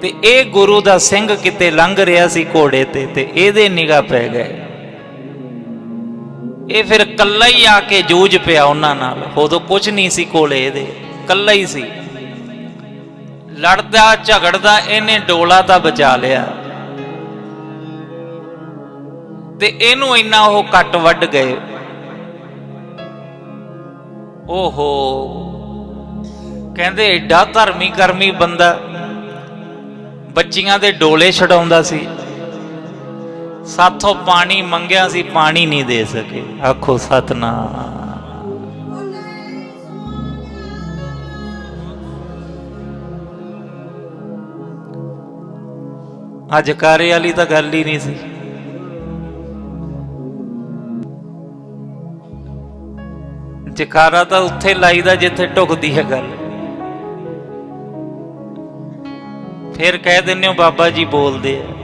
ਤੇ ਇਹ ਗੁਰੂ ਦਾ ਸਿੰਘ ਕਿਤੇ ਲੰਘ ਰਿਹਾ ਸੀ ਘੋੜੇ ਤੇ ਤੇ ਇਹਦੇ ਨਿਗਾਹ ਪੈ ਗਏ। ਇਹ ਫਿਰ ਕੱਲਾ ਹੀ ਆ ਕੇ ਜੂਝ ਪਿਆ ਉਹਨਾਂ ਨਾਲ। ਉਦੋਂ ਕੁਝ ਨਹੀਂ ਸੀ ਕੋਲੇ ਇਹਦੇ। ਕੱਲਾ ਹੀ ਸੀ। ਲੜਦਾ, ਝਗੜਦਾ, ਇਹਨੇ ਡੋਲਾ ਤਾਂ ਬਚਾ ਲਿਆ। ਤੇ ਇਹਨੂੰ ਇੰਨਾ ਉਹ ਕੱਟ ਵੱਢ ਗਏ। ਓਹੋ। ਕਹਿੰਦੇ, ਏਡਾ ਧਰਮੀ ਕਰਮੀ ਬੰਦਾ ਬੱਚੀਆਂ ਦੇ ਡੋਲੇ ਛਡਾਉਂਦਾ ਸੀ। ਸਾਥੋਂ ਪਾਣੀ ਮੰਗਿਆ ਸੀ, ਪਾਣੀ ਨਹੀਂ ਦੇ ਸਕੇ। ਆਖੋ ਸਤਨਾਮ। ਅੱਜ ਕਾਰੇ ਵਾਲੀ ਤਾਂ ਗੱਲ ਹੀ ਨਹੀਂ ਸੀ। ਜਕਾਰਾ ਤਾਂ ਉੱਥੇ ਲਾਈਦਾ ਜਿੱਥੇ ਢੁਕਦੀ ਹੈ ਗੱਲ। ਫਿਰ ਕਹਿ ਦਿੰਦੇ ਹੋ ਬਾਬਾ ਜੀ ਬੋਲਦੇ ਆ।